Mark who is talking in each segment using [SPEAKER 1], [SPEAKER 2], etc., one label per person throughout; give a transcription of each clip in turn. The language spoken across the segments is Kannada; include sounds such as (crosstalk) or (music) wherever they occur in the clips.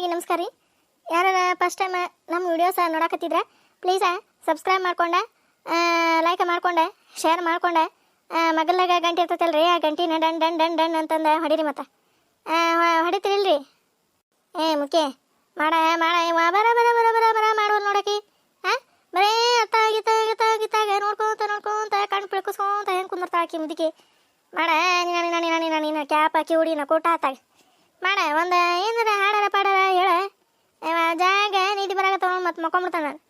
[SPEAKER 1] ಎಲ್ಲರಿಗೂ ನಮಸ್ಕಾರ ರೀ. ಯಾರು ಫಸ್ಟ್ ಟೈಮ್ ನಮ್ಮ ವಿಡಿಯೋಸ ನೋಡಕತ್ತಿದ್ರೆ ಪ್ಲೀಸ ಸಬ್ಸ್ಕ್ರೈಬ್ ಮಾಡ್ಕೊಂಡೆ ಲೈಕ್ ಮಾಡ್ಕೊಂಡೆ ಶೇರ್ ಮಾಡ್ಕೊಂಡೆ ಮಗಲಾಗ ಗಂಟೆ ರೀ ಆ ಗಂಟಿನ ಡನ್ ಡನ್ ಡನ್ ಡನ್ ಅಂತಂದು ಹೊಡೀರಿ ಮತ್ತೆ. ಹೊಡಿತೀರಿಲ್ರಿ? ಏ, ಮುಖ್ಯ, ಮಾಡ ಮಾಡ ಬರ ಬರ ಬರ ಬರ ಬರ ಮಾಡುವ ನೋಡಕಿ ಹಾ ಬರೇ ಅತ್ತ, ಗಿತ್ತ ಗಿತ್ತ ಗಿತ್ತಾಗ ನೋಡ್ಕೊಂತ ನೋಡ್ಕೊಂತ, ಕಣ್ಣು ಪಿಳ್ಕೊಸ್ಕೊಂತ ಹೆಂಗೆ ಕುಂದಿರ್ತಾಳ ಆಕಿ ಮುದುಕಿ. ಮಾಡ ನೀನ ನೀನ ನೀನ ನೀನ ಕ್ಯಾಪ್ ಹಾಕಿ ಹುಡಿನ ಕೋಟ ಆತಾಗ ಮಾಡ ಒಂದು ಏನಾರ ಹಾಡಾರ ಪಾಡಾರ ಹೇಳ ಇವ ಜಾಗ ನಿಧಿ ಬರಾಕತ್ತ ಮತ್ತೆ ಮಕ್ಕೊಂಬಿಡ್ತಾನ ನಾನು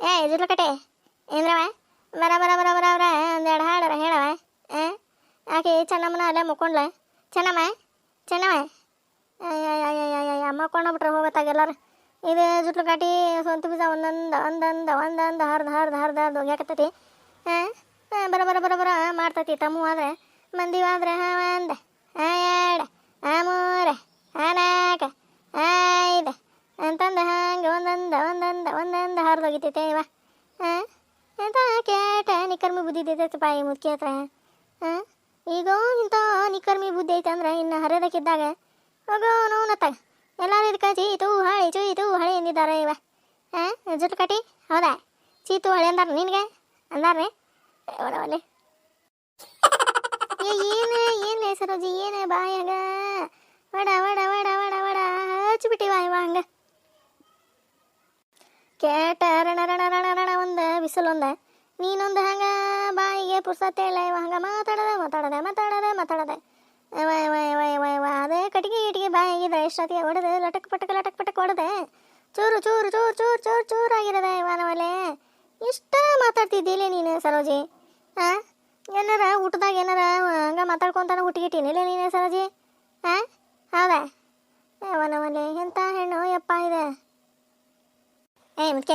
[SPEAKER 1] ಏ ಇದ್ರ ಕಟೆ ಏನ್ರವ ಬರ ಬರ ಬರ ಬರ ಬರ ಒಂದೆರಡು ಹಾಡಾರ ಹೇಳವ ಆಕೆ ಚೆನ್ನಮ್ಮನ ಅಲ್ಲೇ ಮುಕ್ಕೊಂಡ್ಲ ಚೆನ್ನಮ್ಮ ಚೆನ್ನಮ್ಮ ಮಕ್ಕೊಂಡೋಗ್ಬಿಟ್ರೆ ಹೋಗತ್ತಾಗ ಎಲ್ಲಾರು. ಇದು ಜುಟ್ಲು ಕಾಟಿ ಸ್ವಂತ ಬೀಜ ಒಂದೊಂದು ಒಂದೊಂದು ಒಂದೊಂದು ಹರ್ದು ಹರ್ದು ಹರ್ದು ಹರ್ದು ಹೋಗ್ಯಾಕತ್ತೈತಿ. ಹಾಂ ಬರ ಬರ ಬರ ಬರ ಮಾಡ್ತೈತಿ. ತಮ್ಮ ಆದ್ರೆ ಮಂದಿ ಆದ್ರೆ, ಹಾಂ, ಒಂದ, ಹಾಂ, ಎರಡು ಆ ಮೂರು, ಹಾಂ, ನಾಲ್ಕು ಐದು ಅಂತಂದು ಹಂಗೆ ಒಂದೊಂದು ಒಂದೊಂದು ಒಂದೊಂದು ಹರ್ದು ಹೋಗಿತೈತೆ ಇವ. ಹಾಂ ಅಂತ ಕೇಟ ನಿಕರ್ಮಿ ಬುದ್ಧಿ ಇದ್ದೈತೆ ಪಾಯಿ ಮುಖ್ಯ ಹತ್ರ. ಹಾಂ, ಈಗ ಇಂಥ ನಿಕರ್ಮಿ ಬುದ್ಧಿ ಐತೆ ಅಂದ್ರೆ ಇನ್ನು ಹರಿಯೋದಕ್ಕಿದ್ದಾಗ ಹೋಗೋ ನೋವು ಎಲ್ಲರೂ ಇದಕ್ಕೆ ಚೀತು ಹಳೆ ಚೀತು ಹಳೆ ಎಂದಿದ್ದಾರೆ ಇವ ಹಾಂ ಜುಟ್ಟು ಕಟ್ಟಿ ಹೌದಾ ಚೀತು ಹಳೆ ಅಂದಾರ ನಿನಗೆ ಅಂದಾರ್ರಿ ಒಡವಲ್ಲಿ ಏ ಏನು ಏನು ಸರೋಜಿ ಏನು ಬಾಯಾಗ ವಡ ವಡ ವಡ ವಡ ವಡ ಹಚ್ಚಿಬಿಟ್ಟಿವ ಇವ ಹಂಗ ಕೇಟ ರಣ ರಣ ರಣ ರಣ ಒಂದ ಬಿಸಿಲು ಒಂದ ನೀನೊಂದು ಹಂಗ ಬಾಯಿಗೆ ಪುರ್ಸತ್ತೆ ಇಲ್ಲ ಇವ ಹಂಗ ಮಾತಾಡದ ಮಾತಾಡದೆ ಮಾತಾಡದೆ ಮಾತಾಡದೆ ವೈ ವೈ ವೈ ವೈ ವ ಅದೇ ಕಟ್ಟಿಗೆ ಇಟ್ಟಿಗೆ ಬಾಯಿಗಿದ್ರೆ ಎಷ್ಟೊತ್ತಿಗೆ ಹೊಡೆದು ಲಟಕ್ ಪಟಕ್ ಲಟಕ್ ಪಟಕ್ ಹೊಡೆದೆ ಚೂರು ಚೂರು ಚೂರು ಚೂರು ಚೂರು ಚೂರು ಆಗಿರದ ಇವನವಲೆ ಇಷ್ಟ ಮಾತಾಡ್ತಿದ್ದಿಲ್ಲ ನೀನು ಸರೋಜಿ? ಹಾಂ ಏನಾರ ಊಟದಾಗ ಏನಾರ ಹಂಗೆ ಮಾತಾಡ್ಕೊಂತಾನ ಹುಟ್ಟಿಗಿಟ್ಟಿನಿಲ್ಲ ನೀನು ಸರೋಜಿ? ಹಾಂ ಹೌದಾ? ಅವನವಲೆ ಎಂಥ ಹೆಣ್ಣು, ಯಪ್ಪ ಇದೆ? ಏ ಮುಖ್ಯ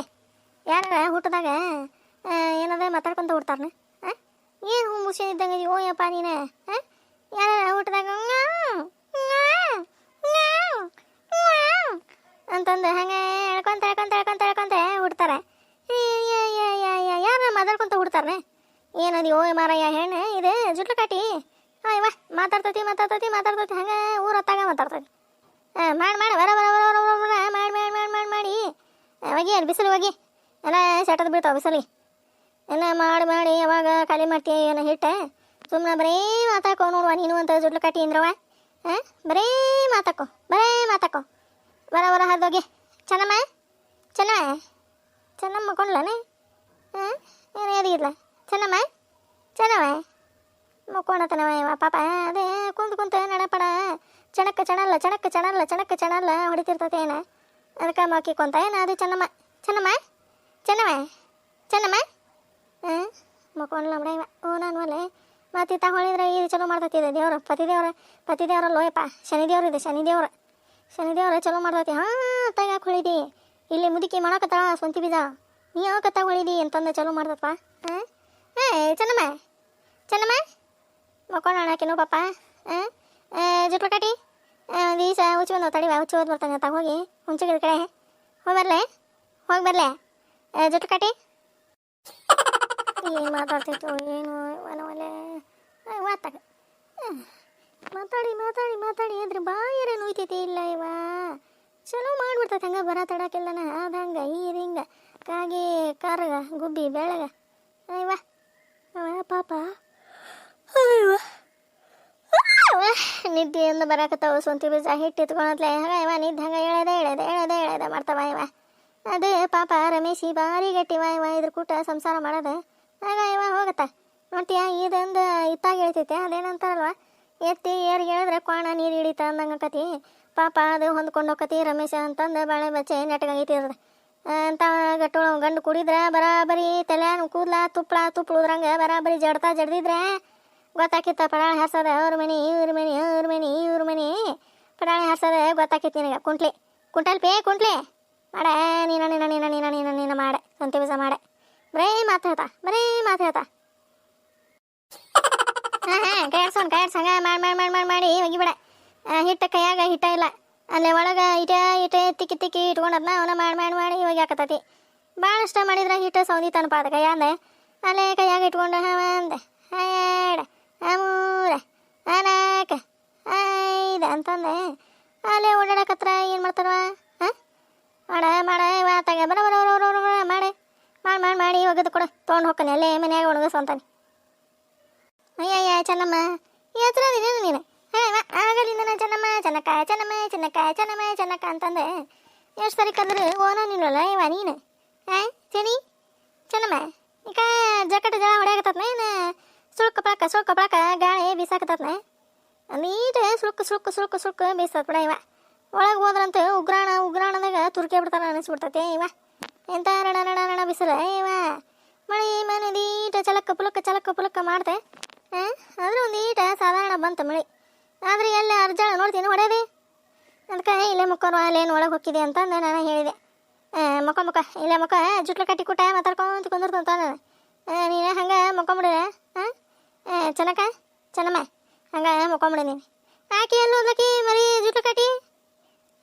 [SPEAKER 1] ಯಾರ ಊಟದಾಗ ಏನಾದ್ರೆ ಮಾತಾಡ್ಕೊಂತ ಹುಡ್ತಾರನ? ಹಾಂ ಏನು ಹೂ ಮುಸಿ ಇದ್ದಂಗೆ ಓ ಯಪ್ಪ ನೀನು? ಹಾಂ ಯಾರ ಊಟದಾಗ ಅಂತಂದು ಹಂಗೆ ಹೇಳ್ಕೊಂತ ಹೇಳ್ಕೊಂತ ಹೇಳ್ಕೊಂತ ಹೇಳ್ಕೊಂತ ಹುಡ್ತಾರೆ ಯಾರ ಮಾತಾಡ್ಕೊಂತ ಹುಡ್ತಾರನೆ ಏನದಿ ಓ ಮಾರಯ್ಯ ಹೆಣ್ಣು ಇದು ಜುಟ್ಲು ಕಾಟಿ ಅಯ್ಯವ ಮಾತಾಡ್ತತಿ ಮಾತಾಡ್ತತಿ ಮಾತಾಡ್ತತಿ, ಹಂಗೆ ಊರ ಹತ್ತಾಗ ಮಾತಾಡ್ತತಿ. ಹಾಂ ಮಾಡಿ ಮಾಡಿ ಬರ ಬರ ಬರ ಬರ ಮಾಡಿ ಮಾಡಿ ಮಾಡಿ ಮಾಡಿ ಮಾಡಿ. ಹೋಗಿ ಅಲ್ಲಿ ಬಿಸಿಲು ಹೋಗಿ ಎಲ್ಲ ಸೆಟದ್ ಬೀಳ್ತಾವೆ ಬಿಸಿಲಿಗೆ ಎಲ್ಲ ಮಾಡಿ ಮಾಡಿ ಯಾವಾಗ ಖಾಲಿ ಮಾಡ್ತೀಯ ಏನೋ ಹಿಟ್ಟೆ. ಸುಮ್ಮನೆ ಬರೀ ಮಾತಾಕೋ ನೋಡುವ ನೀನು ಅಂತ ಜುಡ್ಲು ಕಟ್ಟಿ ಅಂದ್ರವ ಹಾಂ ಬರೀ ಮಾತಾಕೋ ಬರೀ ಮಾತಾಕೋ ಬರ ಬರ ಹರಿದೋಗಿ. ಚೆನ್ನಮ್ಮ ಚೆನ್ನಮ್ಮ ಮಕ್ಕೊಂಡ್ಲನೆ ಹಾಂ ಏನು ಎದಿಗಿದ್ಲ ಚೆನ್ನಮ್ಮ ಚೆನ್ನಮ್ಮ ಮಕ್ಕೊಂಡತನವ ಇವ ಪಾಪ ಅದೇ ಕುಂತು ಕುಂತು ನಡಪಡ ಚಣಕ್ಕ ಚಣಲ್ಲ ಚಣಕ್ಕ ಚಣಲ್ಲ ಚಣಕ್ಕ ಚಣಲ್ಲ ಹೊಡಿತಿರ್ತತೆ ಏನ ಅದಕ್ಕೆ ಮಕ್ಕಿಕೊಂತ ಏನ ಅದು ಚೆನ್ನಮ್ಮ ಚೆನ್ನಮ್ಮ ಚೆನ್ನಮ್ಮ ಚೆನ್ನಮ್ಮ ಹಾಂ? ಮಕ್ಕೊಂಡ್ಲ ಓ, ನಾನು ಅಲ್ಲೇ. ಮತ್ತೆ ತಾ ಹೊಳಿದ್ರೆ ಇದು ಚಲೋ ಪತಿ ದೇವ್ರ, ಪತಿ ದೇವ್ರಲ್ಲ ಲೋಯಪ್ಪ ಶನಿ ದೇವ್ರು ಇದೆ, ಶನಿ ದೇವ್ರ. ಶನಿ ದೇವ್ರ ಚಲೋ ಮಾಡ್ತೈತಿ. ಹಾಂ ತಗಾಕ ಹೊಳಿದಿ. ಇಲ್ಲಿ ಮುದುಕಿ ಮಾಡಕತ್ತಾಳ, ಸ್ವಂತಿ ಬೀಜ. ನೀ ಯಾವಕತ್ತ ಹೊಳಿದಿ ಅಂತಂದು ಚಲೋ ಮಾಡ್ತಪ್ಪ ಹಾಂ? ಏ ಚೆನ್ನಮ್ಮ ಚೆನ್ನಮ್ಮ ಮಕ್ಕೊಂಡೋಣ ಹಾಕಿನೋ ಪಾಪ ಹಾಂ? ಜುಟ್ಲು ಕಟ್ಟಿ. ದೀಸ ಹುಚ್ಚಿ ಬಂದು ತಡಿವ ಹುಚ್ಚಿ ಹೋದ್ ಬರ್ತಾನೆ. ತಗ ಹೋಗಿ. ಹುಂಚಿಗಿದ ಕಡೆ. ಹೋಗಿ ಬರ್ಲೆ. ಹೋಗಿ ಬರ್ಲೆ. ಜೊತೆ ಕಟ್ಟಿ. ಏನು ಮಾತಾಡ್ತಿತ್ತು. ಏನು ಮನವಲೆ ಮಾತಾಡ. ಮಾತಾಡಿ ಮಾತಾಡಿ ಮಾತಾಡಿ. ಅದ್ರ ಬಾಯರ ನೋಯ್ತೈತಿ. ಇಲ್ಲ, ಇವ. ಚಲೋ ಮಾಡ್ಬಿಡ್ತೈತೆ. ಹಂಗೆ ಬರ ತಡಕಿಲ್ಲನ ಅದು ಹಂಗೆ ಇದು ಹಿಂಗೆ. ಕಾಗಿ, ಕಾರ್ಗ, ಗುಬ್ಬಿ, ಬೆಳಗ. ಅಯ್ಯವ ಪಾಪ. ಅಯ್ಯವ (laughs) ನಿದ್ದೆ ಎಂದು ಬರಾಕತ್ತಾವ ಸ್ವಂತಿ ಬೀಜ ಹಿಟ್ಟು ಇತ್ಕೊಳತ್ಲೆ ಹಂಗ ಇವ ನಿದ್ದೆ ಹಂಗೆ ಎಳೆದ ಎಳೆದ ಎಳೆದ, ಎಳೆದೆ ಮಾಡ್ತಾವ ಇವ ಅದು ಪಾಪ ರಮೇಶಿ ಭಾರಿ ಗಟ್ಟಿ ಇವ ಇದ್ರ ಕೂಟ ಸಂಸಾರ ಮಾಡೋದು. ಆಗ ಇವ ಹೋಗತ್ತ. ನೋಡ್ತೀಯ ಇದೊಂದು ಇತ್ತಾಗ ಹೇಳ್ತೈತೆ, ಅದೇನಂತಾರಲ್ವ? ಎತ್ತಿ ಏರ್ ಹೇಳಿದ್ರೆ ಕ್ವಾಣ ನೀರು ಹಿಡಿತ ಅಂದಂಗೆ ಆಕತಿ ಪಾಪ ಅದು ಹೊಂದ್ಕೊಂಡು ಹೋಗತಿ ರಮೇಶ ಅಂತಂದು ಬಾಳೆ ಬಚ್ಚೆ ನೆಟ್ಗಾಗೈತಿ ಅದ್ರ ಅಂತ ಗಟ್ಟು ಗಂಡು ಕುಡಿದ್ರೆ, ಬರಾಬರಿ ತಲೆ ಕೂದ್ಲ ತುಪ್ಪಳ ತುಪ್ಪಳುದ್ರಂಗೆ ಬರಾಬರಿ ಜಡ್ತಾ ಜಡ್ದಿದ್ರೆ. ಗೊತ್ತಾಕಿತ್ತ ಪಡಾಳೆ ಹರ್ಸದ ಅವ್ರ ಮನೆ ಇವ್ರ ಮನೆ ಅವ್ರ ಮನಿ ಇವ್ರ ಮನೆ ಪಡಾಳೆ ಹರ್ಸದ ಗೊತ್ತಾಕಿತ್ತು ನಿನಗೆ ಕುಂಟ್ಲಿ ಕುಂಟಲ್ ಪೇ ಕುಂಟ್ಲಿ ಮಾಡ ನೀನ ನೀನ ನೀನ ನೀನ ನೀನ ನೀನ ಮಾಡೆ ಸ್ವಂತ ಬೀಸ ಮಾಡೆ ಬರೇ ಮಾತು ಹೇಳ್ತಾ ಬರೇ ಮಾತು ಹೇಳ್ತಾ ಹಾ ಹಾಂ ಕೈ ಆಡ್ಸೋಣ ಮಾಡಿ ಮಾಡಿ ಮಾಡಿ ಮಾಡಿ ಮಾಡಿ ಮಾಡಿ ಒಗಿಬೇಡ ಹಿಟ್ಟ ಕೈಯಾಗ ಹಿಟ್ಟ ಇಲ್ಲ ಅಲ್ಲೇ ಒಳಗೆ ಇಟ ಇಟ ತಿಕ್ಕಿ ತಿಕ್ಕಿ ಇಟ್ಕೊಂಡದ್ನ ಅವನ ಮಾಡಿ ಮಾಡಿ ಮಾಡಿ ಇವಾಗ ಯಾಕತ್ತತಿ ಭಾಳ ಇಷ್ಟ ಮಾಡಿದ್ರೆ ಹಿಟ್ಟ ಸೌದಿ ತನಪ ಅದ ಕೈಯಾಂದೆ ಅಲ್ಲೇ ಕೈಯಾಗ ಇಟ್ಕೊಂಡು ಹಾಂ ಅಂದೆ ಆ ಮೂರ ಆ ನಾಲ್ಕು ಐದು ಅಂತಂದೆ. ಅಲ್ಲೇ ಓಡಾಡಕತ್ರ ಏನು ಮಾಡ್ತಾರವ ಹಾಂ? ಮಾಡ ಮಾಡ, ಇವ, ತಗ, ಬರ ಬರ ಬರ ಮಾಡಿ. ಮಾಡಿ ಮಾಡಿ ಮಾಡಿ, ಒಗದು ಕೊಡು. ತೊಗೊಂಡು ಹೋಗ್ತಾನೆ, ಅಲ್ಲೇ ಮನ್ಯಾಗ ಒಣಗಿಸು ಅಂತಾನೆ. ಅಯ್ಯಯ್ಯ, ಚೆನ್ನಮ್ಮ. ಎತ್ತರ ನೀನು ನೀನು? ಹೇ ಆಗಲಿಂದ ನಾ ಚೆನ್ನಮ್ಮ, ಚೆನ್ನಕ್ಕ ಚೆನ್ನಮ್ಮ ಚೆನ್ನಕ್ಕ ಚೆನ್ನಮ್ಮ, ಚೆನ್ನಕ್ಕ ಅಂತಂದೆ. ಎಷ್ಟು ಸರಿ ಕರೆದ್ರೆ ಓನೋ ನಿಲ್ಲಲ್ಲ, ಇವ, ನೀನು? ಹಾಂ ತಿನಿ ಚೆನ್ನಮ್ಮ ಈಗ ಜಕಟ ಜಳ ಹೊಡ್ಯಾಕತ್ತತ್ನ ಏನು? ಸುಳ್ಕ ಪಳಕ ಸುಳ್ಕ ಪಳಕ ಗಾಳಿ ಬೀಸಾಕತ್ತತ್ನ ನೀಟ್ ಸುಳುಕ್, ಸುಳ್ಕ ಸುಳ್ಕ ಸುಳ್ಕ ಬೀಸತ್ ಬಿಡ ಇವ. ಒಳಗೆ ಹೋದ್ರಂತೂ ಉಗ್ರಾಣ, ಉಗ್ರಾಣದಾಗ ತುರ್ಕೆ ಬಿಡ್ತಾನ ಅನಿಸ್ಬಿಡ್ತೈತೆ ಇವ. ಎಂತ ರಣ ರಣ ರಣ ಬಿಸಿಲ, ಇವ. ಮಳೆ, ಮನೆ ನೀಟ ಚಲಕ್ಕ, ಪುಲಕ್ಕ ಚಲಕ್ಕ, ಪುಲಕ್ಕ ಮಾಡ್ತೆ. ಹಾಂ ಆದ್ರೆ ಈಟ ಸಾಧಾರಣ ಬಂತು ಮಳೆ. ಆದ್ರೆ ಎಲ್ಲ ಅರ್ಜಾಳ ನೋಡ್ತೀನಿ ಹೊಡೆಯದೆ ಅದಕ್ಕೆ ಇಲ್ಲೇ ಮುಕ್ಕೋರು ಅಲ್ಲೇನು ಒಳಗೆ ಹೋಗಿದೆ ಅಂತ ನಾನು ಹೇಳಿದೆ. ಮುಖ ಮುಖ ಇಲ್ಲೇ ಮುಖ ಜುಟ್ಲ ಕಟ್ಟಿ ಕುಟ್ಟ ಮಾತಾಡ್ಕೊಂತ ಕುಂದಿರ್ತಂತ ನಾನು ನೀನು ಹಂಗೆ ಮುಕ್ಕೊಂಬಿಡ ಹಾಂ ಚೆನ್ನಕ್ಕ, ಚೆನ್ನಮ್ಮ, ಹಂಗೆ ಮುಕ್ಕೊಂಬಿಡ ನೀನು ಆಕೆ ಎಲ್ಲ ಹೋದ್ಲಕಿ ಮರಿ ಜುಟ್ಟು ಕಟ್ಟಿ?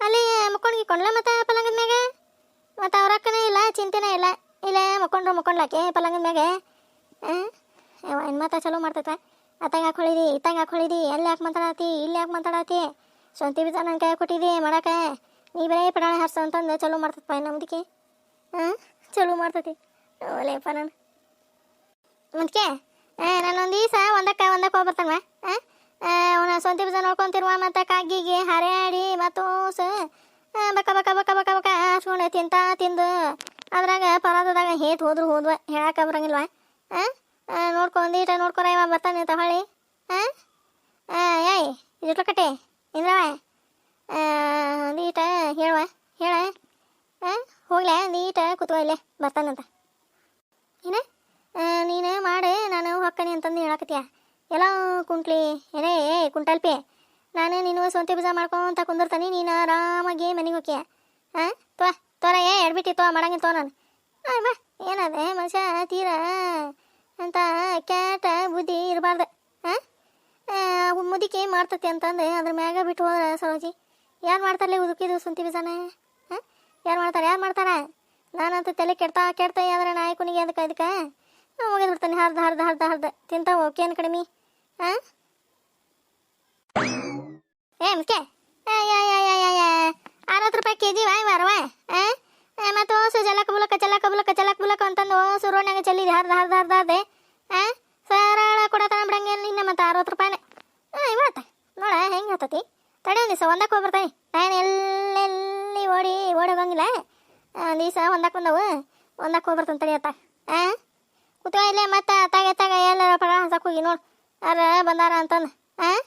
[SPEAKER 1] ಅಲ್ಲಿ ಮುಕ್ಕೊಂಡು ಕೊಂಡ್ಲ ಮತ್ತೆ ಪಲಂಗದ ಮ್ಯಾಗ? ಮತ್ತು ಅವ್ರ ಅಕ್ಕನೇ ಇಲ್ಲ, ಚಿಂತೆನೇ ಇಲ್ಲ. ಇಲ್ಲ ಮುಕ್ಕೊಂಡ್ರು ಮುಕ್ಕೊಂಡ್ಲಾಕೆ ಪಲಂಗದ ಮ್ಯಾಗ? ಏನು ಮಾತಾ ಚಲೋ ಮಾಡ್ತೈತ ಅತ್ತಾಗ ಯಾಕೆ ಹೊಳಿದಿ, ಇತ್ತಾಗ ಯಾಕೆ ಹೊಳಿದಿ, ಎಲ್ಲಿ ಯಾಕೆ ಮಾತಾಡತಿ, ಇಲ್ಲಿ ಯಾಕೆ ಮಾತಾಡತಿ? ಸ್ವಂತಿ ಬೀಜ ನನ್ನ ಕೈ ಕೊಟ್ಟಿದ್ದಿ ಮಾಡಕ್ಕೆ? ನೀ ಬರೇ ಪಡಾಣ ಹರ್ಸು ಅಂತಂದು ಚಲೋ ಮಾಡ್ತೈತಪ್ಪ ನಮ್ದಕ್ಕೆ ಹಾಂ ಚಲೋ ಮಾಡ್ತೈತಿ. ಒಲೆಯಪ್ಪ ನಾನು. ಮುಂದಕ್ಕೆ ನಾನು ಒಂದು ದಿವಸ ಒಂದಕ್ಕೆ ಒಂದಕ್ಕೆ ಹೋಗ್ಬರ್ತಾನ ಅವನ ಸ್ವಂತ ಬೀಜ ನೋಡ್ಕೊಂತಿರುವ ಮತ್ತು ಕಾಗಿಗೆ ಹರಿಯಾಡಿ ಮತ್ತು ಬಕ ಬಕ ಬಕ ಬಕ ಬಕ ಸುಣ್ಣ ತಿಂತ ತಿಂದು ಅದ್ರಾಗ ಪರಾದದಾಗ ಹೇತ್ ಹೋದ್ರು ಹೋದ್ವ ಹೇಳಕ್ಕೆ ಬರಂಗಿಲ್ವ? ಹಾಂ ನೋಡ್ಕೊಂಡೀಟ ನೋಡ್ಕೊರ ಇವ ಬರ್ತಾನೆ ಅಂತ ಹೊಳ್ಳಿ ಹಾಂ ಏಯ್ ಇದ್ರ ಕಟ್ಟೆ ಇಂದ್ರವ ಒಂದೀಟ ಹೇಳುವ, ಹೇಳ. ಹಾಂ ನೀಟ ಕೂತ್ಕೋ ಇಲ್ಲೇ ಬರ್ತಾನಂತ ಏನ ನೀನು ಮಾಡು ನಾನು ಹೊಕ್ಕನಿ ಅಂತಂದು ಹೇಳಕತ್ತೀಯ ಎಲ್ಲ ಕುಂಟ್ಲಿ. ಏನೇ, ಏ, ಕುಂಟಲ್ಪಿ. ನಾನೇ ನೀನು ಸ್ವಂತ ಬೀಜ ಮಾಡ್ಕೊಂತ ಕುಂದಿರ್ತಾನೆ, ನೀನು ಆರಾಮಾಗಿ ಮನೆಗೆ ಹೋಗಿ ಹಾಂ ತೋ ತೋರ ಏ ಎಡ್ಬಿಟ್ಟಿ ತೋ ಮಾಡಂಗಿಲ್ಲ ತೋ ನಾನು. ಆಯ್ ಬಾ, ಏನದೆ, ಮನುಷ್ಯ ತೀರ ಅಂತ ಕ್ಯಾಟ ಬುದ್ಧಿ ಇರಬಾರ್ದು. ಹಾಂ ಮುದುಕಿ ಮಾಡ್ತತಿ ಅಂತಂದು, ಅದ್ರ ಮ್ಯಾಗ ಬಿಟ್ಟು ಹೋದ್ರೆ ಸರೋಜಿ. ಯಾರು ಮಾಡ್ತಾರಲ್ಲ ಉದುಕಿದು ಸುಂತಿ ಬೀಜನ? ಹಾಂ ಯಾರು ಮಾಡ್ತಾರೆ ಯಾರು ಮಾಡ್ತಾರೆ? ನಾನಂತೂ ತಲೆ ಕೆಡ್ತಾ ಕೆಡ್ತಾ ಯಾವ್ದಾರ ನಾಯಕನಿಗೆ ಅದಕ್ಕೆ ಅದಕ್ಕೆ ಮುಗಿದ್ಬಿಡ್ತಾನೆ ಬಿಡ್ತಾನೆ ಹರ್ದು ಹರ್ದು ಹರ್ದು, ಹರ್ದ. ಓಕೆ ಏನು ಕಡಿಮೆ? ಹಾಂ ಏ, ಮುಖ್ಯ. ಅರವತ್ತು ರೂಪಾಯಿ ಕೆ ಜಿ ವಾಯ್ ವಾರವ ಮತ್ತು ಓಸು, ಜಲಕ ಬುಲಕ ಜಲಕ ಬುಲಕ ಜಲಕ ಬುಲಕ ಅಂತಂದು ಓಸು ರೋಡ್ನಾಗ ಚೆಲ್ಲಿದೆ, ಹರ್ದು ಹರ್ದು, ಹರ್ದ, ಹರ್ದೆ. ಹಾಂ ಸರಳ ಕೊಡತನ ಬಿಡಂಗಿಲ್ಲ ನಿನ್ನ ಮತ್ತೆ ಅರವತ್ತು ರೂಪಾಯಿನೇ. ಹಾಂ ಇವತ್ತ ನೋಡ, ಹೆಂಗೆ ಹತ್ತತಿ ತಡೆ ಒಂದು ದಿವಸ ಒಂದಕ್ಕೆ ಹೋಗ್ಬರ್ತಾನೆ ನಾನು ಎಲ್ಲೆಲ್ಲಿ ಓಡಿ ಓಡಿ ಒಂದು ದಿವಸ ಒಂದಕ್ಕೆ ಬಂದವು. ಒಂದಕ್ಕೆ ಹೋಗ್ಬರ್ತಾನೆ ತಡಿ ಅತ್ತ ಹಾಂ ಕೂತ್ಕೊ ಇಲ್ಲೇ ಮತ್ತೆ, ತಾಗ ತಾಗ ಎಲ್ಲ ಪಡ ಹಸಕ್ಕೆ ಹೋಗಿ ನೋಡು. ಯಾರ ಬಂದಾರ ಅಂತಂದು? ಹಾಂ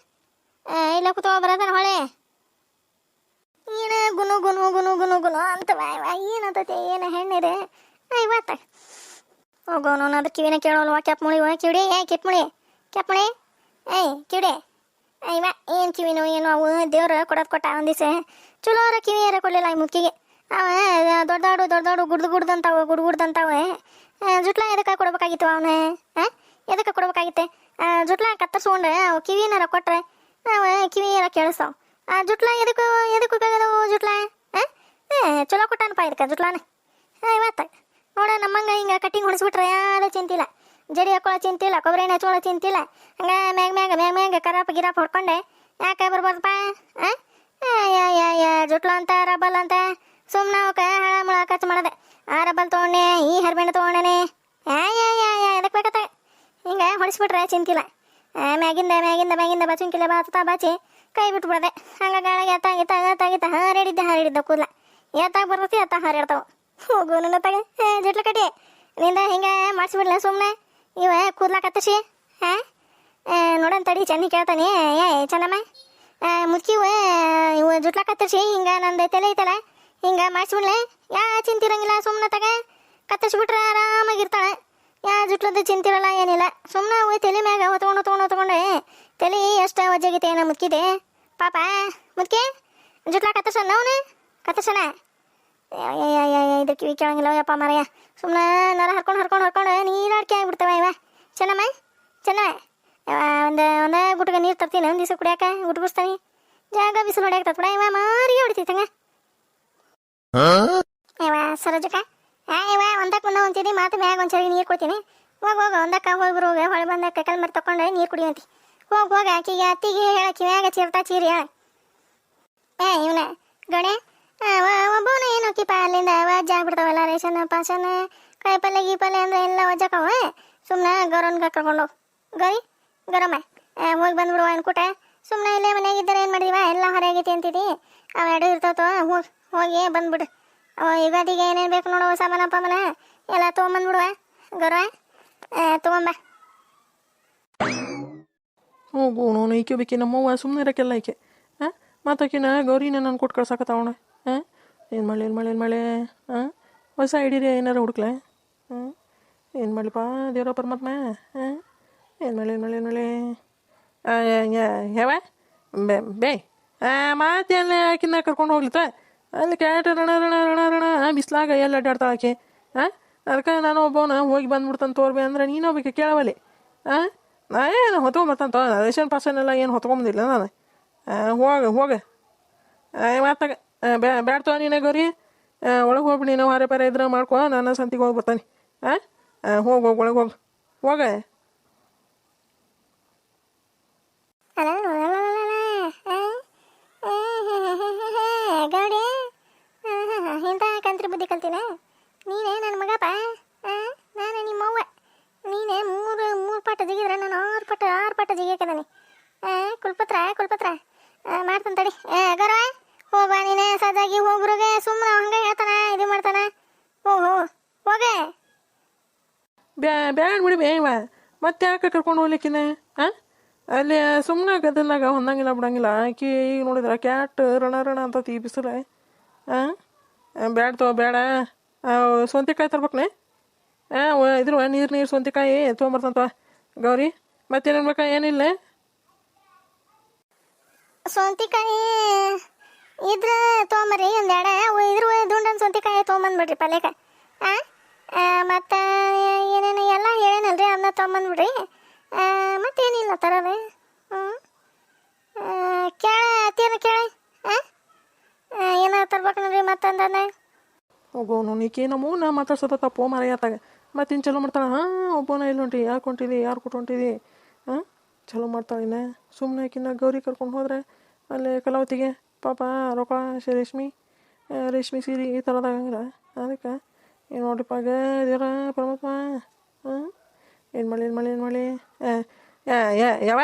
[SPEAKER 1] ಇಲ್ಲ ಕುತ್ಕೊ ಬರತನ ಹೊಳೆ ಏನು ಗುನು ಗುನು ಗುನು ಗುನು ಗುನು ಅಂತ ಏನಂತತಿ? ಏನು ಹೆಣ್ಣಿದೆ? ಇವತ್ತ. ಹೋಗೋನು ಅದು ಕಿವಿನ ಕೇಳೋಲ್ವ ಕೆಪ್ ಮುಳಿ ಕಿವಿಡಿ, ಏ, ಕೆಪ್ ಮುಳಿ ಕೆಪ್ ಮುಳಿ, ಏಯ್, ಕಿವಿಡಿ. ಅಯ್ಯವ ಏನು ಕಿವಿನೋ, ಏನೋ ಅವು, ದೇವ್ರ ಕೊಡೋದು ಕೊಟ್ಟ ಒಂದಿಸೆ ದಿವಸ. ಕಿವಿ ಕಿವಿಯಾರ ಕೊಡಲಿಲ್ಲ ಈ ಮುಕ್ಕಿಗೆ. ಅವ ದೊಡ್ಡ ದೊಡ್ಡ ದೊಡ್ಡ ದೊಡ್ಡ, ಗುಡ್ದು ಗುಡ್ದಂತಾವ ಗುಡ್ ಗುಡ್ದಂತಾವ. ಜುಟ್ಲ ಎದಕ್ಕೆ ಕೊಡ್ಬೇಕಾಗಿತ್ತು ಅವನ? ಹಾಂ ಎದಕ್ಕೆ ಕೊಡ್ಬೇಕಾಗಿತ್ತೆ? ಜುಟ್ಲ ಕತ್ತರಿಸ್ಕೊಂಡು ಅವು ಕಿವಿನಾರ ಕೊಟ್ರೆ ಅವ ಕಿವಿಯಾರ ಕೇಳಿಸ್ತಾವ ಆ, ಜುಟ್ಲ ಎದಕ್ಕೆ ಎದಕ್ಕೆ ಉಪಯೋಗದವು ಜುಟ್ಲ? ಹಾಂ ಚಲೋ ಕೊಟ್ಟಾನಪ್ಪ ಇದಕ್ಕೆ ಜುಟ್ಲಾನ. ಹಾಂ ಇವತ್ತ. ನೋಡ, ನಮ್ಮಂಗ ಹಿಂಗೆ ಕಟ್ಟಿಂಗ್ ಹೊಡಿಸ್ಬಿಟ್ರೆ ಯಾರು ಚಿಂತಿಲ್ಲ. ಜಡಿ ಹಾಕೊಳ್ಳೋ ಚಿಂತಿಲ್ಲ, ಕೊಬ್ಬರಿ ಎಣ್ಣೆ ಹಚ್ಕೊಳ್ಳೋ ಚಿಂತಿಲ್ಲ. ಹಂಗ ಮ್ಯಾಗ ಮ್ಯಾಗ ಮ್ಯಾಗ ಮ್ಯಾಗ ಕರಾಪ ಗಿರಾಪ ಹೊಡ್ಕೊಂಡೆ. ಯಾಕೆ ಬರ್ಬಾರ್ದಪ್ಪ? ಹಾಂ ಯಾ ಯಾ ಯಾ, ಜುಟ್ಲ ಅಂತ ರಬಲ್ ಅಂತ. ಸುಮ್ಮನೆ ಅವಕ್ಕೆ ಹಳ ಮುಳ ಖರ್ಚು ಮಾಡೋದೆ. ಆ ರಬಲ್ ತೊಗೊಂಡೆ, ಈ ಹರ್ಬೆಣ್ಣೆ ತೊಗೊಂಡೇನೆ. ಯಾ ಯಾ ಯಾ ಯಾ ಎದಕ್ಕೆ ಬೇಕತ್ತ ಹಿಂಗೆ ಹೊಡಿಸ್ಬಿಟ್ರೆ ಚಿಂತಿಲ್ಲ. ಮ್ಯಾಗಿಂದ ಮ್ಯಾಗಿಂದ ಮ್ಯಾಗಿಂದ ಬಚುಂಕಿಲೆ ಬಾತಾ ಬಾಚಿ ಕೈ ಬಿಟ್ಬಿಡದೆ. ಹಂಗ ಗಾಳಿಗೆ ಎತ್ತಾಗಿತ್ತ ಎತ್ತಾಗ ಎತ್ತಾಗ ಎತ್ತ, ಹಾರಿಡಿದ್ದೆ, ಹಾರಿಡಿದ್ದ ಕೂದಲ. ಎತ್ತಾಗ ಬರ್ತೈತಿ ಎತ್ತ ಹಾರಿಡ್ತಾವ. ಹೋಗು ನನ್ನ ತಗ. ಜಟ್ಲ ಕಟ್ಟಿ. ನಿಂದ ಹಿಂಗೆ ಮಾಡಿಸ್ಬಿಡ್ಲ ಸುಮ್ಮನೆ ಇವ ಕೂದ್ಲ ಕತ್ತಸಿ ಹಾಂ ನೋಡನ್ ತಡಿ ಚೆನ್ನಿ ಕೇಳ್ತಾನೆ. ಏ ಚೆನ್ನಮ್ಮ ಮುಚ್ಕಿವ ಇವ ಜುಟ್ಲ ಕತ್ತರಿಸಿ. ಹಿಂಗೆ ನಂದು ತಲೆ ಐತಲ್ಲ. ಹಿಂಗೆ ಮಾಡಿಸ್ಬಿಡ್ಲೆ. ಯಾ, ಚಿಂತಿರಂಗಿಲ್ಲ ಸುಮ್ಮನೆ ತಗ. ಕತ್ತರಿಸ್ಬಿಟ್ರೆ ಆರಾಮಾಗಿರ್ತಾಳೆ ಯಾ ಜುಟ್ಲದ್ದು ಚಿಂತಿರಲ್ಲ ಏನಿಲ್ಲ ಸುಮ್ಮನೆ ಅವು ತಲೆ ಮ್ಯಾಗ ಅವ ತೊಗೊಂಡು ತೊಗೊಂಡು ತೊಗೊಂಡೆ ತಲೆ ಎಷ್ಟು ಒಜ್ಜಾಗೈತೆ ಏನೋ ಮುತ್ಕಿದೆ ಪಾಪ ಮುತ್ಕೆ ಜುಟ್ಲ ಕತ್ತರ್ಸಣ ಅವನು ಕತ್ತರ್ಸಣ ಇದು ಕಿವಿ ಕೇಳಂಗಿಲ್ಲ ಯಪ್ಪ ಮರಯ್ಯ ಸುಮ್ಮನೆ ನರ ಹರ್ಕೊಂಡು ಹರ್ಕೊಂಡು ಹರ್ಕೊಂಡು ನೀರಾಡ್ಕೆ ಆಗ್ಬಿಡ್ತವೆ ಇವ ಚೆನ್ನಮ್ಮ ಚೆನ್ನಮ್ಮ ಒಂದು ಒಂದೇ ಗುಟ್ಗೆ ನೀರು ತರ್ತೀನಿ ಒಂದು ದಿವಸ ಕುಡಿಯಾಕ ಗುಟ್ಬಿಸ್ತಾನೆ ಜಾಗ ಬಿಸಿಲು ಹೊಡ್ಯಾಕ ಕೂಡ ಇವ ಮಾರಿ ಹೊಡಿತೈತಂಗ ಇವ ಸರೋಜಕ ಆ, ಇವ ಒಂದಕ್ಕೆ ಮುಂದೆ ಒಂದ್ಸರಿ ಮಾತು ಮ್ಯಾಗ ಒಂದ್ಸರಿ ನೀರು ಕೊಡ್ತೀನಿ. ಹೋಗಿ, ಹೋಗ, ಒಂದಕ್ಕ ಹೋಗಿ ಹೋಗಿ, ಹೊಳೆ ಬಂದ ಕೈಕಾಲು ಮರಿ ತಕೊಂಡೆ ನೀರು ಕುಡಿ ಕುಡಿಯಂತಿ ಹೋಗಿ ಹೋಗಿ, ಆಕಿಗೆ, ಅತ್ತಿಗೆ ಹೇಳ ಮ್ಯಾಗ ಚೀರ್ತಾ, ಚೀರಿ ಹೇಳ. ಏ, ಇವನ, ಗಣೆ ಏನು ಕಿಪ್ಪ ಅಲ್ಲಿಂದ ವಜ್ಜ ಆಗ್ಬಿಡ್ತಾವಲ್ಲ, ರೇಷನ್, ಪಾಷನ್ ಕಾಯಿಪಲ್ಲೆ ಗೀಪಲ್ಲೆ ಅಂದ್ರೆ ಎಲ್ಲ ವಜ್ಜಾಕವ ಸುಮ್ಮನೆ ಗೌರವನ್ಗ ಕರ್ಕೊಂಡು ಗೌರಿ ಗೌರಮ್ಮ ಹೋಗಿ ಬಂದ್ಬಿಡುವ ಅನ್ಕೂಟ ಸುಮ್ಮನೆ ಇಲ್ಲೇ ಮನೆಯಾಗಿದ್ದರೆ ಏನು ಮಾಡಿದೀವ ಎಲ್ಲ ಹೊರಗೈತಿ ಅಂತಿದ್ದಿ ಅವ ಎರಡು ಇರ್ತಾವ ಹೋಗಿ ಹೋಗಿ ಬಂದ್ಬಿಡು. ಯುಗಾದಿಗೆ ಏನೇನು ಬೇಕು ನೋಡು ಸಾಮಾನಪ್ಪ ಪಾಮನ ಎಲ್ಲ ತೊಗೊಂಬಂದ್ಬಿಡುವ. ಗೌರವ ತೊಗೊಂಬ.
[SPEAKER 2] ಹೋಗು ನೋನು ಈಕೆ ಬೇಕಿ, ನಮ್ಮವ್ವ ಸುಮ್ಮನೆ ಇರೋಕ್ಕೆಲ್ಲ ಈಕೆ. ಹಾಂ ಮಾತಾಕಿನ, ಗೌರಿನ ನಾನು ಕೊಟ್ಟು ಕಳ್ಸಕತ್ತಾವಣ ಹಾಂ ಏನು ಮಾಡಲಿ ಏನು ಮಾಡಲಿ ಏನು ಮಾಡಲಿ? ಹಾಂ ಹೊಸ ಐಡಿರಿ ಏನಾರ ಹುಡುಕ್ಲೆ? ಹ್ಞೂ ಏನು ಮಾಡಲಿಪ್ಪ, ದೇವರ ಪರಮಾತ್ಮ? ಹಾಂ ಏನು ಮಾಡಲಿ ಏನು ಮಾಡಲಿ ಏನು ಮಾಡಲಿ? ಯಾವ? ಬೇ ಬೇ ಮಾತೆಲ್ಲ ಆಕಿನ ಕರ್ಕೊಂಡು ಹೋಗ್ಲಿತ್ತ ಅಲ್ಲಿ ಕ್ಯಾಟ್ ರಣ ರಣ ರಣ ರಣ ಬಿಸ್ಲಾಗ ಎಲ್ಲ ಅಡ್ಡಾಡ್ತಾಳೆ ಆಕೆ ಹಾಂ ಅದಕ್ಕೆ ನಾನು ಒಬ್ಬವನ ಹೋಗಿ ಬಂದ್ಬಿಡ್ತಾನೆ ತೋರ್ಬೇ ಅಂದ್ರೆ ನೀನು ಹೋಗ್ಬೇಕು ಕೇಳವಲ್ಲಿ ಹಾಂ ನಾ ಏನು ಹೊತ್ಕೊಂಬರ್ತಾನೆ ತೋ ರೇಷನ್ ಪಾಸನ್ ಎಲ್ಲ ಏನು ಹೊತ್ಕೊಂಬಂದಿಲ್ಲ ನಾನು ಹೋಗ ಹೋಗ ಮಾತಾಗ ಬ್ಯಾ ಬ್ಯಾಡ ತೋ ನೀನು ಗೌರಿ ಒಳಗೆ ಹೋಗ್ಬಿಡಿ ನೀನು ಹಾರೆ ಪಾರೆ ಇದ್ರೆ ಮಾಡ್ಕೊ ನಾನು ಸಂತಿಗೆ ಹೋಗಿ ಬರ್ತಾನೆ ಹಾಂ ಹೋಗಿ ಹೋಗಿ ಒಳಗೆ ಹೋಗಿ ಹೋಗ
[SPEAKER 1] ಗೌಡಿ ಇಂಥ ಕಂತ್ರಿ ಬುದ್ಧಿ ಕಲ್ತಿನ ನೀನೇ ನನ್ನ ಮಗಪ್ಪ ನಾನು ನಿಮ್ಮವ್ವ ನೀನೇ ಮೂರು ಮೂರು ಪಾಠ ಜಿಗಿದ್ರೆ ನಾನು ಆರು ಪಾಠ, ಆರು ಪಟ್ಟ ಜಿಗಿಯಕದನಿ. ಕುಲ್ಪತ್ರ ಕುಲ್ಪತ್ರ. ಮಾಡ್ತಾನೆ ತಡಿ. ಗೌರವ ಹೋಗ ನೀನೇ ಸದಾಗಿ ಹೋಗ್ರುಗೆ ಸುಮ್ಮನೆ ಹಂಗೆ ಹೇಳ್ತಾನ, ಇದು ಮಾಡ್ತಾನ. ಹೋಗ್ ಹೋಗ್ ಹೋಗೆ.
[SPEAKER 2] ಬ್ಯಾ ಬ್ಯಾಡ ಬಿಡಿ ಬೇವ ಮತ್ತೆ ಯಾಕೆ ಕರ್ಕೊಂಡು ಹೋಗ್ಲಿಕ್ಕಿನ ಹಾಂ ಅಲ್ಲಿ ಸುಮ್ಮನೆ ಗದಲ್ನಾಗ ಹೊಂದಂಗಿಲ್ಲ, ಬಿಡಂಗಿಲ್ಲ. ಆಕಿ ಈಗ ನೋಡಿದ್ರೆ ಕ್ಯಾಟ್ ರಣ ರಣ ಅಂತ ಈ ಹಾಂ ಬ್ಯಾಡ ತೋ ಬೇಡ ಸೊಂತಿಕಾಯಿ ತರ್ಬೇಕನೆ? ಹಾಂ ಇದ್ರ ನೀರು ನೀರು, ಸೊಂತಿಕಾಯಿ ತೊಗೊಂಬರ್ತಂತವ ಗೌರಿ ಮತ್ತೇನು ಬೇಕಾ? ಏನಿಲ್ಲ?
[SPEAKER 1] ಸೌಂತಿಕಾಯಿ ಇದ್ರ ತೊಗೊಂಬರ್ರಿ, ಒಂದು ಎಡ ಇದ್ರ ದುಂಡನ್ ಸೌಂತಿಕಾಯಿ ತೊಗೊಂಬಂದ್ಬಿಡ್ರಿ ಪಲ್ಯಕ. ಹಾಂ ಮತ್ತು ಏನೇನು ಎಲ್ಲ ಹೇಳೇನಲ್ರಿ ಅದನ್ನ ತೊಗೊಂಬಂದ್ಬಿಡ್ರಿ. ಮತ್ತೇನಿಲ್ಲ ತರೋದು ಹ್ಞೂ ಕೇಳ ಅತ್ತೇನ ಕೇಳ. ತರ್ಬೇಕು ನೋಡ್ರಿ ಮತ್ತಂದ್ರೆ
[SPEAKER 2] ಒಬ್ಬವನು ನೀಕೆ ನಮ್ಮ ನಾ ಮಾತಾಡ್ಸೋದ ತಪ್ಪು ಮರೆಯತ್ತಾಗ ಮತ್ತೆ ಇನ್ನು ಚಲೋ ಮಾಡ್ತಾಳೆ? ಹಾಂ, ಒಬ್ಬನ ಇಲ್ಲಿ ಹೊಂಟಿ ಯಾಕೆ ಹೊಂಟಿದಿ ಯಾರು ಕೊಟ್ಟು ಹೊಂಟಿದಿ? ಹಾಂ, ಚಲೋ ಮಾಡ್ತಾಳೆ ಇನ್ನ. ಸುಮ್ಮನೆ ಕಿನ್ನ ಗೌರಿ ಕರ್ಕೊಂಡು ಹೋದ್ರೆ, ಅಲ್ಲಿ ಕಲಾವತಿಗೆ, ಪಾಪ, ರೊಕ್ಕ ರೇಷ್ಮಿ ರೇಷ್ಮಿ ಸೀರೆ ಈ ಥರದಾಗಂಗಿಲ್ಲ ಅದಕ್ಕೆ, ಏನು ನೋಡ್ರಿಪ್ಪ ದೇವ್ರ ಪರಮಾತ್ಮ, ಹಾಂ? ಏನು ಮಾಡಲಿ ಏನು ಮಾಡಲಿ ಏನು ಮಾಡಲಿ? ಯಾವ?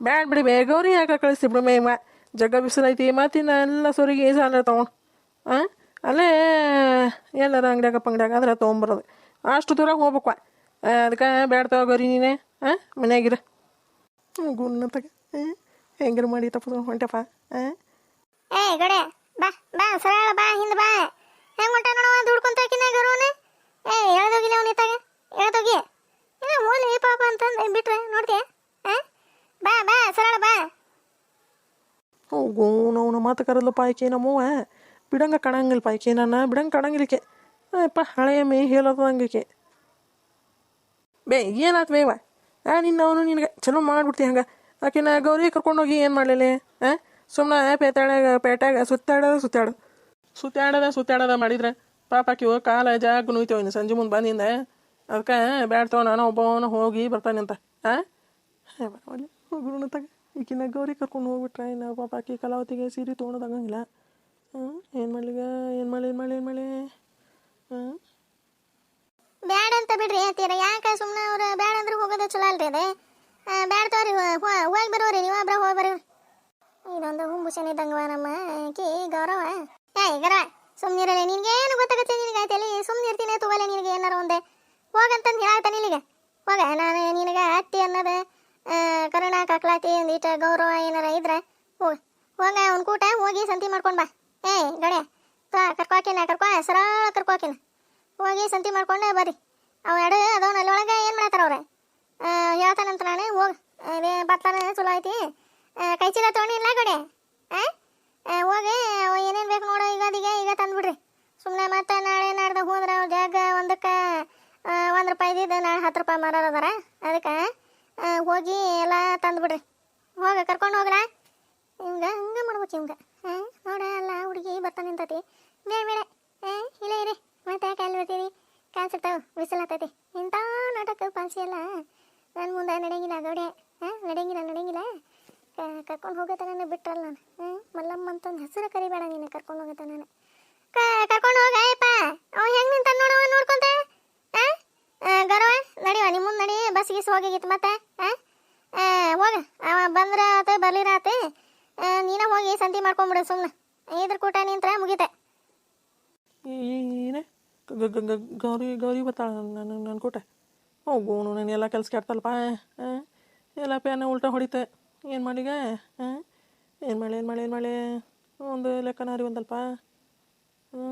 [SPEAKER 2] ಬ್ಯಾಡ ಬಿಡಿ, ಬೇ, ಗೌರಿ ಯಾಕೆ ಕಳಿಸ್ತಿ ಬಿಡು ಮೇವ ಜಗ್ಗ ಬಿಸಿಲೈತಿ ಮತ್ತಿನ್ನ ಎಲ್ಲ ಸೊರಿಗೆ, ಸಾಲ ತೊಗೊಂಡು. ಅಲ್ಲೇ ಎಲ್ಲರ ಅಂಗಡ್ಯಾಗ ಪಂಗಡ್ಯಾಗ ಆದ್ರೆ ತೊಗೊಂಬರೋದು. ಅಷ್ಟು ದೂರ ಹೋಗ್ಬೇಕು ಅದಕ್ಕೆ ಬೇಡ ತಗೋರಿ ನೀನೆ. ಹಾಂ ಮನೆಯಾಗಿರ ಗುಣ್ಣ ತಗ. ಹೆಂಗಾರ ಮಾಡಿ ತಪ್ಪ ಹೊಂಟಪ್ಪ ಹಾಂ
[SPEAKER 1] ಏ ಗಡೆ ಬಾ ಬಾ ಸರಳ ಬಾ ಹಿಂದೆ ಬಾ. ಹೆಂಗೆ ಹೊಂಟ ನೋಡುವ ದುಡ್ಕೊಂತ ಹಾಕಿನ ಗರುವನೆ? ಏ ಹೇಳ್ದೋಗಿಲ್ಲ ಅವನ ಇತ್ತಾಗ ಎಳ್ದೋಗಿ. ಏ ಮೂಲಿ ಪಾಪ ಅಂತಂದು ಬಿಟ್ರೆ ನೋಡ್ತೀಯ? ಹಾಂ ಬಾ ಬಾ ಸರಳ ಬಾ.
[SPEAKER 2] ಹೋಗು ನಾವು ನಮ್ಮ ಮಾತು ಕರಲ್ಲಪ್ಪ ಆಯ್ಕೆ ನಮ್ಮವ್ವ ಬಿಡಂಗ ಕಣಂಗಿಲ್ಲ ಪಾಯ್ಕೆ, ನಾನು ಬಿಡಂಗೆ ಕಣಂಗಿಲ್ಕೆ ಅಪ್ಪ ಹಳೆಯ ಮೇ ಹೇಳೋದಂಗಿಕೆ ಬೇ, ಏನಾತ್ ಬೇವ ಆ ನಿನ್ನ ಅವನು ನಿನಗೆ ಚಲೋ ಮಾಡ್ಬಿಡ್ತಿ ಹಂಗೆ. ಆಕಿನ ಗೌರಿ ಕರ್ಕೊಂಡೋಗಿ ಏನು ಮಾಡಲಿ ಹಾಂ ಸುಮ್ಮನೆ ಪೇತಾಡ್ಯಾಗ ಪೇಟ್ಯಾಗ ಸುತ್ತಾಡೋದ, ಸುತ್ತಾಡು. ಸುತ್ತಾಡದ ಸುತ್ತಾಡದ ಮಾಡಿದ್ರೆ ಪಾಪ ಆಕಿವು ಕಾಲ ಜಾಗ ನುಯ್ತೇವ ಇನ್ನು ಸಂಜೆ ಮುಂದೆ ಬಂದಿಂದ. ಅದಕ್ಕೆ ಬ್ಯಾಡ್ತವ ನಾನು ಒಬ್ಬವನ ಹೋಗಿ ಬರ್ತಾನೆ ಅಂತ. ಹಾಂ ಹೋಗ್ರು ತಗ. ಈಕಿನ ಗೌರಿ ಕರ್ಕೊಂಡು ಹೋಗ್ಬಿಟ್ರೆ ಇನ್ನು ಪಾಪ ಆಕಿ ಕಲಾವತಿಗೆ ಸೀರೆ ತೊಗೊಳೋದಾಗಂಗಿಲ್ಲ ಏನು ಮಾಡ್ಲಿಗ? ಏನ್ ಮಾಡಲಿ ಏನ್ ಮಾಡಲಿ ಏನ್ ಮಾಡಲಿ? ಹಾಂ
[SPEAKER 1] ಬ್ಯಾಡ ಅಂತ ಬಿಡ್ರಿ ಅಂತೀರ ಯಾಕೆ ಸುಮ್ಮನೆ ಅವ್ರು ಬ್ಯಾಡ ಅಂದ್ರೆ ಹೋಗೋದ ಚಲೋ ಅಲ್ರಿ ಅದೇ? ಬ್ಯಾಡ ತೋರಿ ಹೋಗಿ ಬರೋರಿ ನೀವು ಒಬ್ರ ಹೋಗಿ ಬರ್ರಿ. ಇದೊಂದು ಹುಂಬುಸನ್ ಇದ್ದಂಗವ ನಮ್ಮ ಕಿ ಗೌರವ. ಏ, ಗೌರವ ಸುಮ್ಮನಿರಲಿ ನಿನಗೆ ಏನು ಗೊತ್ತಾಗುತ್ತೆ ನಿನಗೆ ಆಯ್ತಲ್ಲಿ ಸುಮ್ಮನೆ ಇರ್ತೀನಿ ತಗೋಲೆ ನಿನಗೆ ಏನಾರ ಒಂದೆ. ಹೋಗಂತಂದು ಹೇಳಾಗ್ತಾನೆ ಇಲ್ಲಿಗೆ? ಹೋಗ, ನಾನು ನಿನಗೆ ಅತ್ತಿ ಅನ್ನೋದು ಕರುಣಾ, ಕಕ್ಲಾತಿ ಒಂದೀಟ ಗೌರವ ಏನಾರ ಇದ್ರೆ, ಹೋಗ. ಹೋಗ, ಅವ್ನ ಕೂಟ ಹೋಗಿ ಸಂತಿ ಮಾಡ್ಕೊಂಡು ಬಾ. ಏಯ್ ಗಡೆ ಕರ್ಕೋಕಿನ ಕರ್ಕೋ, ಸರಳ ಕರ್ಕೋಕಿನ ಹೋಗಿ ಸಂತಿ ಮಾಡ್ಕೊಂಡೆ ಬರ್ರಿ. ಅವ ಎರಡು ಅದವನ ಅಲ್ಲಿ ಒಳಗೆ ಏನು ಮಾಡ್ತಾರ ಅವ್ರೆ? ಹೇಳ್ತಾನಂತ ನಾನು, ಹೋಗಿ. ಅದೇ ಬತ್ತಾನ ಚಲೋ ಐತಿ. ಕೈ ಚೀಲ ತೊಗೊಂಡಿಲ್ಲ ಗಡೆ ಹೋಗಿ ಏನೇನು ಬೇಕು ನೋಡೋ, ಈಗ ಅದಿಗೆ, ಈಗ ತಂದ್ಬಿಡ್ರಿ ಸುಮ್ಮನೆ ಮತ್ತೆ ನಾಳೆ ನಾಡ್ದಾಗ ಹೋದ್ರೆ ಅವ್ರ ಜಾಗ ಒಂದಕ್ಕೆ ಒಂದು ರೂಪಾಯಿ ಇದ್ದಿದ್ದು ನಾಳೆ ಹತ್ತು ರೂಪಾಯಿ ಮಾರೋದಾರ ಅದಕ್ಕೆ ಹೋಗಿ ಎಲ್ಲ ತಂದ್ಬಿಡ್ರಿ ಹೋಗ, ಕರ್ಕೊಂಡು ಹೋಗ್ರ ಹಿಂಗೆ ಹಿಂಗೆ ಮಾಡ್ಬೇಕು ಇವಂಗ ಹಾಂ ನೋಡ ಅಲ್ಲ ಹುಡುಗಿ ಬರ್ತಾ ನಿಂತತಿ ಬೇಡ ಬೇಡ, ಏ, ಇಲ್ಲ ಇರಿ, ಮತ್ತೆ ಕಾಲು ಬರ್ತೀರಿ? ಕಾಲು ಸಿಗ್ತಾವ ಇಂಥ ನಾಟಕ ಪಾಲ್ಸಿ ಅಲ್ಲ ನನ್ನ ಮುಂದೆ ನಡೆಯಂಗಿಲ್ಲ ಗೌಡೆ ಹಾಂ ನಡೆಯಂಗಿಲ್ಲ ನಡೆಯಂಗಿಲ್ಲ ಕರ್ಕೊಂಡು ಹೋಗತ್ತ ನಾನು ಬಿಟ್ರಲ್ಲ ನಾನು ಹ್ಞೂ ಮಲ್ಲಮ್ಮ ಅಂತಂದು ಹೆಸರು ಕರಿಬೇಡ ನೀನು, ಕರ್ಕೊಂಡು ಹೋಗತ್ತ ನಾನು. ಕರ್ಕೊಂಡು ಹೋಗಪ್ಪ ಅವ ಹೆಂಗೆ ನಿಂತ ನೋಡವ ನೋಡ್ಕೊಂತ. ಗೌರವ ನಡೆಯುವ ನಿಮ್ಮ ಮುಂದೆ ನಡಿ, ಬಸ್ ಗೀಸ್ ಹೋಗಿತ್ತು ಮತ್ತೆ, ಹಾಂ. ಹೋಗ, ಅವ ಬಂದ್ರೆ ಆತ ಬರ್ಲಿರ ನೀನ ಹೋಗಿ ಸಂತಿ ಮಾಡ್ಕೊಂಬಿಡು ಸುಮ್ಮನೆ ಇದ್ರ ಕೂಟ ನಿಂತ್ರ ಮುಗಿತೆ.
[SPEAKER 2] ಏನೇ? ಗೌರಿ ಗೌರಿ ಬರ್ತಾಳ ನನ್ನ ನನ್ನ ಕೂಟ? ಹೋಗೋನು ನಾನು ಎಲ್ಲ ಕೆಲಸ ಕೆಡ್ತಲ್ಪ ಎಲ್ಲ ಪ್ಯಾನ ಉಲ್ಟ ಹೊಡಿತೆ. ಏನು ಮಾಡಿಗ ಏನು ಮಾಡಿ ಏನು ಮಾಡಿ ಏನು ಮಾಡಿ ಒಂದು ಲೆಕ್ಕನಾರಿ ಒಂದಲ್ಪ. ಹ್ಞೂ